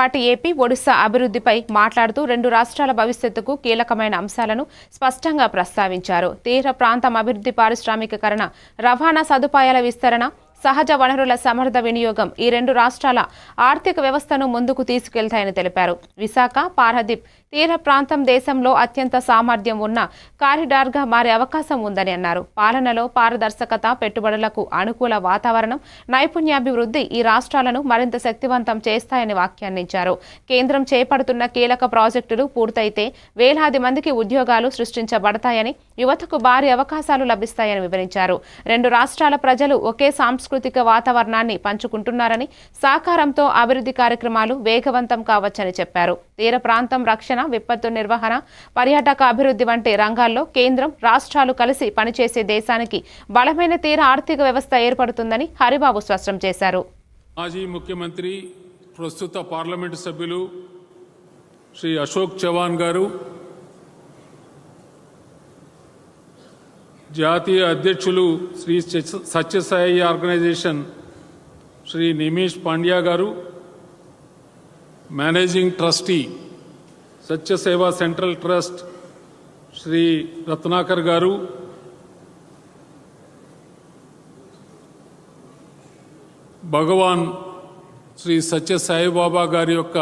పాటు ఏపీ ఒడిశా అభివృద్ధిపై మాట్లాడుతూ రెండు రాష్ట్రాల భవిష్యత్తుకు కీలకమైన అంశాలను స్పష్టంగా ప్రస్తావించారు. తీర ప్రాంతం అభివృద్ధి పారిశ్రామికీకరణ రవాణా సదుపాయాల విస్తరణ సహజ వనరుల సమర్థ వినియోగం ఈ రెండు రాష్ట్రాల ఆర్థిక వ్యవస్థను ముందుకు తీసుకెళ్తాయని తెలిపారు. విశాఖ పారదీప్ తీర ప్రాంతం దేశంలో అత్యంత సామర్థ్యం ఉన్న కారిడార్గా మారే అవకాశం ఉందని అన్నారు. పాలనలో పారదర్శకత పెట్టుబడులకు అనుకూల వాతావరణం నైపుణ్యాభివృద్ధి ఈ రాష్ట్రాలను మరింత శక్తివంతం చేస్తాయని వ్యాఖ్యానించారు. కేంద్రం చేపడుతున్న కీలక ప్రాజెక్టులు పూర్తయితే వేలాది మందికి ఉద్యోగాలు సృష్టించబడతాయని యువతకు భారీ అవకాశాలు లభిస్తాయని వివరించారు. రెండు రాష్ట్రాల ప్రజలు ఒకే సాంస్కృతిక వాతావరణాన్ని పంచుకుంటున్నారని సహకారంతో అభివృద్ధి కార్యక్రమాలు వేగవంతం కావచ్చని చెప్పారు. తీర ప్రాంతం రక్షణ విపత్తు నిర్వహణ పర్యాటక అభివృద్ధి వంటి రంగాల్లో కేంద్రం రాష్ట్రాలు కలిసి పనిచేసే దేశానికి బలమైన తీర ఆర్థిక వ్యవస్థ ఏర్పడుతుందని హరిబాబు స్పష్టం చేశారు. మాజీ ముఖ్యమంత్రి ప్రస్తుత పార్లమెంటు సభ్యులు శ్రీ అశోక్ చవాన్ గారు జాతీయ అధ్యక్షులు Shri Sathyasai organisation Shri Nimesh Pandya garu managing trustee Satyaseva central trust Shri Ratnakar garu Bhagavan Shri సత్య సాయిబాబా గారి యొక్క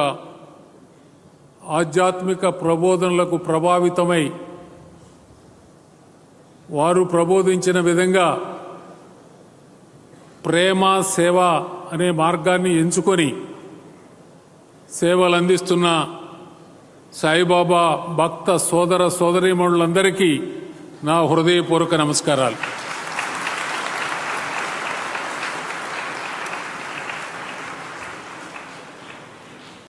ఆధ్యాత్మిక ప్రబోధనలకు ప్రభావితమై వారు ప్రబోధించిన విధంగా ప్రేమ సేవ అనే మార్గాన్ని ఎంచుకొని సేవలు అందిస్తున్న సాయిబాబా భక్త సోదర సోదరీమణులందరికీ నా హృదయపూర్వక నమస్కారాలు.